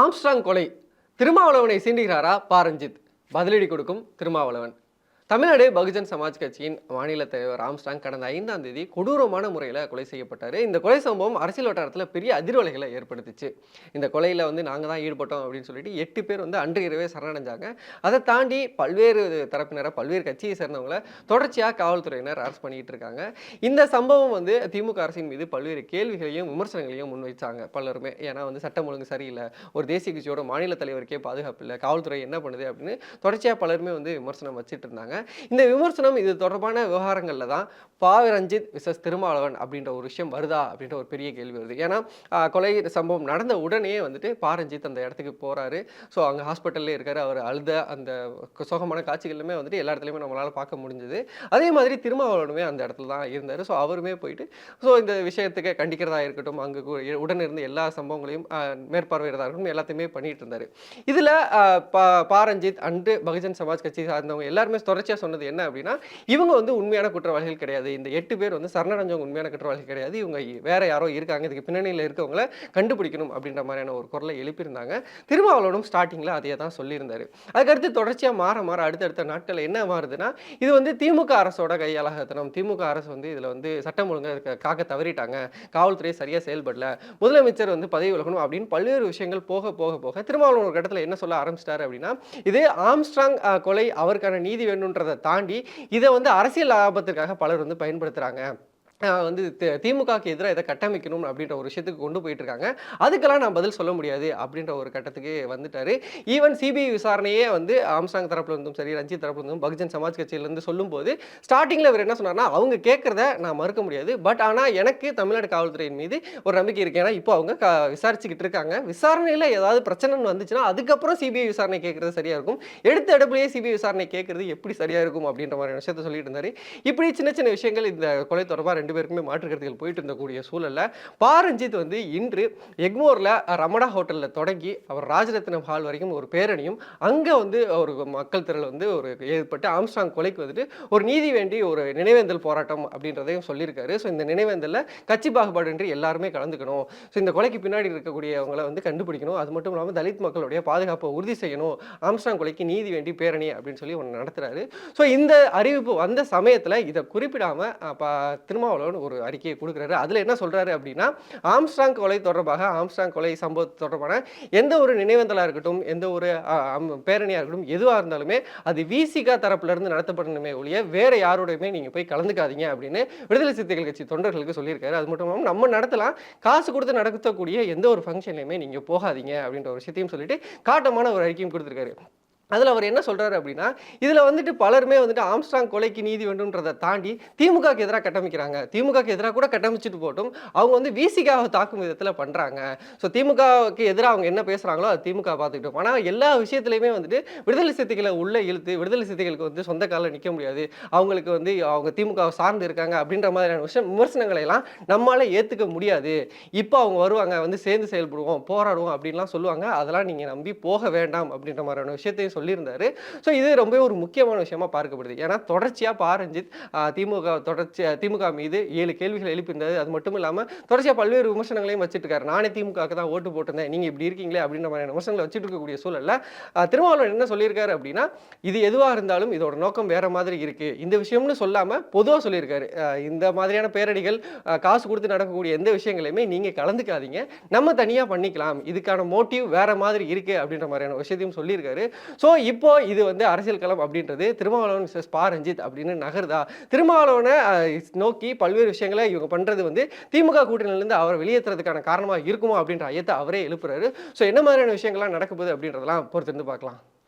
Armstrong கொலை திருமாவளவனை சீண்டுகிறாரா பாரஞ்சித் பதிலடி கொடுக்கும் திருமாவளவன். தமிழ்நாடு பகுஜன் சமாஜ் கட்சியின் மாநில தலைவர் ஆம்ஸ்டாங் கடந்த ஐந்தாம் தேதி கொடூரமான முறையில் கொலை செய்யப்பட்டார். இந்த கொலை சம்பவம் அரசியல் வட்டாரத்தில் பெரிய அதிர்வலைகளை ஏற்படுத்திச்சு. இந்த கொலையில் வந்து நாங்கள் தான் ஈடுபட்டோம் அப்படின்னு சொல்லிட்டு எட்டு பேர் வந்து அன்று இரவே சரணடைஞ்சாங்க. அதை தாண்டி பல்வேறு தரப்பினரை பல்வேறு கட்சியை சேர்ந்தவங்களை தொடர்ச்சியாக காவல்துறையினர் அரசு பண்ணிட்டு இருக்காங்க. இந்த சம்பவம் வந்து திமுக அரசின் மீது பல்வேறு கேள்விகளையும் விமர்சனங்களையும் முன்வைச்சாங்க பலருமே. ஏன்னா வந்து சட்டம் ஒழுங்கு சரியில்லை ஒரு தேசிய கட்சியோட மாநில தலைவருக்கே பாதுகாப்பு இல்லை காவல்துறை என்ன பண்ணுது அப்படின்னு தொடர்ச்சியாக பலருமே வந்து விமர்சனம் வச்சுட்டு இருந்தாங்க. இந்த விமர்சனம் இது தொடர்பான விவகாரங்களில் தான் பா ரஞ்சித் விசஸ் திருமாவளவன் அப்படின்ற ஒரு விஷயம் வருதா அப்படின்ற ஒரு பெரிய கேள்வி வருது. ஏன்னா கொலை சம்பவம் நடந்த உடனே வந்துட்டு பா. ரஞ்சித் அந்த இடத்துக்கு போறாரு. ஸோ அங்கே ஹாஸ்பிட்டல்லே இருக்கார். அவர் அழுத அந்த சோகமான காட்சிகளுமே வந்துட்டு எல்லா இடத்துலையுமே நம்மளால பார்க்க முடிஞ்சது. அதே மாதிரி திருமாவளவனுமே அந்த இடத்துல தான் இருந்தார். ஸோ அவருமே போயிட்டு ஸோ இந்த விஷயத்துக்கு கண்டிக்கிறதா இருக்கட்டும் அங்கே உடன் இருந்த எல்லா சம்பவங்களையும் ஆஹ், இருக்கட்டும் எல்லாத்தையுமே பண்ணிட்டு இருந்தார். இதில் பாரஞ்சித் அண்டு பகுஜன் சமாஜ் கட்சி சார்ந்தவங்க எல்லாருமே தொடர்ச்சியாக சொன்னது என்ன அப்படின்னா இவங்க வந்து உண்மையான குற்றவாளிகள் கிடையாது. இந்த எட்டு பேர் வந்து சரணடைஞ்சவங்க உண்மையான குற்றவாளிகள் கிடையாது. இவங்க வேற யாரோ இருக்காங்க. இதுக்கு பின்னணியில் இருக்கவங்கள கண்டுபிடிக்கணும் அப்படின்ற மாதிரியான ஒரு குரலை எழுப்பியிருந்தாங்க. திருமாவளவனும் ஸ்டார்டிங்கில் அதையே தான் சொல்லியிருந்தார். அதுக்கடுத்து தொடர்ச்சியாக மாற மாற அடுத்தடுத்த நாட்கள் என்ன மாறுதுன்னா இது வந்து திமுக அரசோட கையாளகத்தனம். திமுக அரசு வந்து இதில் வந்து சட்டம் ஒழுங்காக காக்க தவறிட்டாங்க. காவல்துறை சரியாக செயல்படல. முதலமைச்சர் வந்து பதவி விலகணும் அப்படின்னு பல்வேறு விஷயங்கள் போக போக போக திருமாவளவன் ஒரு கட்டத்தில் என்ன சொல்ல ஆரம்பிச்சிட்டாரு அப்படின்னா இது ஆம்ஸ்ட்ராங் கொலை அவருக்கான நீதி வேணுன்றதை தாண்டி இதை வந்து அரசியல் லாபத்திற்காக பலர் வந்து பயன்படுத்துகிறாங்க வந்து திமுகக்கு திமுகவுக்கு எதிராக இதை கட்டமைக்கணும் அப்படின்ற ஒரு விஷயத்துக்கு கொண்டு போயிட்டு இருக்காங்க அதுக்கெல்லாம் நான் பதில் சொல்ல முடியாது அப்படின்ற ஒரு கட்டத்துக்கு வந்துட்டாரு. ஈவன் சிபிஐ விசாரணையே வந்து ஆம்சாங் தரப்புல இருந்தும் சரி ரஞ்சித் தரப்புல இருந்தும் பகுஜன் சமாஜ் கட்சியிலேருந்து சொல்லும்போது ஸ்டார்டிங்கில் அவர் என்ன சொன்னார்னா அவங்க கேட்குறத நான் மறுக்க முடியாது. பட் ஆனால் எனக்கு தமிழ்நாடு காவல்துறையின் மீது ஒரு நம்பிக்கை இருக்கு. ஏன்னா இப்போ அவங்க க விசாரிச்சுக்கிட்டு இருக்காங்க. விசாரணையில் ஏதாவது பிரச்சனைன்னு வந்துச்சுன்னா அதுக்கப்புறம் சிபிஐ விசாரணை கேட்குறது சரியாக இருக்கும். எடுத்த இடத்துலயே சிபிஐ விசாரணை கேட்குறது எப்படி சரியாக இருக்கும்? அப்படின்ற மாதிரி விஷயத்த சொல்லிட்டு இருந்தார். இப்படி சின்ன சின்ன விஷயங்கள் இந்த கொலை தொடர்பாக ரெண்டு பேருக்குமே மாற்று கருத்துகள் போயிட்டு இருந்தக்கூடிய சூழலில் பாரஞ்சித் வந்து இன்று எக்மோர்ல ரமணா ஹோட்டலில் தொடங்கி அவர் ராஜரத்னம் ஹால் வரைக்கும் ஒரு பேரணியும் அங்கே வந்து ஒரு மக்கள் திரள் வந்து ஒரு ஏற்பட்டு ஆம்ஸ்டாங் கொலைக்கு வந்துட்டு ஒரு நீதி வேண்டி ஒரு நினைவேந்தல் போராட்டம் அப்படின்றதையும் சொல்லியிருக்காரு. ஸோ இந்த நினைவேந்தலில் கட்சி பாகுபாடின்றி எல்லாருமே கலந்துக்கணும். ஸோ இந்த கொலைக்கு பின்னாடி இருக்கக்கூடியவங்களை வந்து கண்டுபிடிக்கணும். அது மட்டும் இல்லாமல் தலித் மக்களுடைய பாதுகாப்பை உறுதி செய்யணும். ஆம்ஸ்டாங் கொலைக்கு நீதி வேண்டி பேரணி அப்படின்னு சொல்லி ஒன்று நடத்துகிறாரு ஸோ இந்த அறிவிப்பு வந்த சமயத்தில் இதை குறிப்பிடாம அஹ், ப- ஒரு அறிக்கையை கொடுக்குறாரு. அதில் என்ன சொல்றாரு அப்படின்னா ஆம்ஸ்ட்ராங் கொலை தொடர்பாக ஆம்ஸ்ட்ராங் கொலை சம்பவத்து தொடர்பான எந்த ஒரு நினைவேந்தலாக இருக்கட்டும் எந்த ஒரு பேரணியாக இருக்கட்டும் எதுவாக இருந்தாலுமே அது விசிகா தரப்புல இருந்து நடத்தப்படணுமே ஒழிய வேறு யாரோடையுமே நீங்கள் போய் கலந்துக்காதீங்க அப்படின்னு விடுதலை சிறுத்தைகள் கட்சி தொண்டர்களுக்கு சொல்லியிருக்காரு. அது மட்டும் இல்லாமல் நம்ம நடத்தலாம். காசு கொடுத்து நடத்தக்கூடிய எந்த ஒரு ஃபங்க்ஷன்லையுமே நீங்கள் போகாதீங்க அப்படின்ற ஒரு விஷயத்தையும் சொல்லிட்டு காட்டமான ஒரு அறிக்கையும் கொடுத்துருக்காரு. அதில் அவர் என்ன சொல்கிறாரு அப்படின்னா இதில் வந்துட்டு பலருமே வந்துட்டு ஆம்ஸ்ட்ராங் கொலைக்கு நீதி வேண்டும்ன்றதை தாண்டி திமுகக்கு எதிராக கட்டமைக்கிறாங்க. திமுகக்கு எதிராக கூட கட்டமைச்சிட்டு போட்டும் அவங்க வந்து விசிகாவை தாக்கும் விதத்தில் பண்ணுறாங்க ஸோ திமுகவுக்கு எதிராக அவங்க என்ன பேசுகிறாங்களோ அது திமுக பார்த்துக்கிட்டோம். ஆனால் எல்லா விஷயத்துலையுமே வந்துட்டு விடுதலை சித்திகளை உள்ளே இழுத்து விடுதலை சித்திகளுக்கு வந்து சொந்த காலில் நிற்க முடியாது. அவங்களுக்கு வந்து அவங்க திமுகவை சார்ந்து இருக்காங்க அப்படின்ற மாதிரியான விஷயம் விமர்சனங்களை எல்லாம் ஏற்றுக்க முடியாது. இப்போ அவங்க வருவாங்க வந்து சேர்ந்து செயல்படுவோம் போராடுவோம் அப்படின்லாம் சொல்லுவாங்க. அதெல்லாம் நீங்கள் நம்பி போக வேண்டாம் அப்படின்ற மாதிரியான விஷயத்தையும் சொல்லியிருந்தாரு. ஸோ இது ரொம்ப ஒரு முக்கியமான விஷயமா பார்க்கப்படுது. ஏன்னா தொடர்ச்சியாக பாரஞ்சித் திமுக தொடர்ச்சி திமுக மீது ஏழு கேள்விகள் எழுப்பியிருந்தது. அது மட்டும் இல்லாமல் தொடர்ச்சியாக பல்வேறு விமர்சனங்களையும் வச்சுட்டு இருக்காரு நானே திமுகவுக்கு தான் ஓட்டு போட்டிருந்தேன். நீங்கள் இப்படி இருக்கீங்களே அப்படின்ற மாதிரியான விமர்சனங்களை வச்சுட்டு இருக்கக்கூடிய சூழலில் திருமாவளவன் என்ன சொல்லியிருக்காரு அப்படின்னா இது எதுவாக இருந்தாலும் இதோட நோக்கம் வேற மாதிரி இருக்கு. இந்த விஷயம்னு சொல்லாமல் பொதுவாக சொல்லியிருக்காரு. இந்த மாதிரியான பேரடிகள் காசு கொடுத்து நடக்கக்கூடிய எந்த விஷயங்களையுமே நீங்கள் கலந்துக்காதீங்க. நம்ம தனியாக பண்ணிக்கலாம். இதுக்கான மோட்டிவ் வேற மாதிரி இருக்கு அப்படின்ற மாதிரியான விஷயத்தையும் சொல்லியிருக்காரு. ஸோ இப்போ இது வந்து அரசியல் களம் அப்படின்றது திருமாவளவன் மிஸ்ஸஸ் பா ரஞ்சித் அப்படின்னு நகருதா? திருமாவளவனை நோக்கி பல்வேறு விஷயங்களை இவங்க பண்ணுறது வந்து திமுக கூட்டணியிலேருந்து அவரை வெளியேற்றுறதுக்கான காரணமாக இருக்குமா அப்படின்ற ஐயத்தை அவரே எழுப்புறாரு. ஸோ என்ன மாதிரியான விஷயங்கள்லாம் நடக்க போகுது அப்படின்றதெல்லாம் பொறுத்திருந்து பார்க்கலாம்.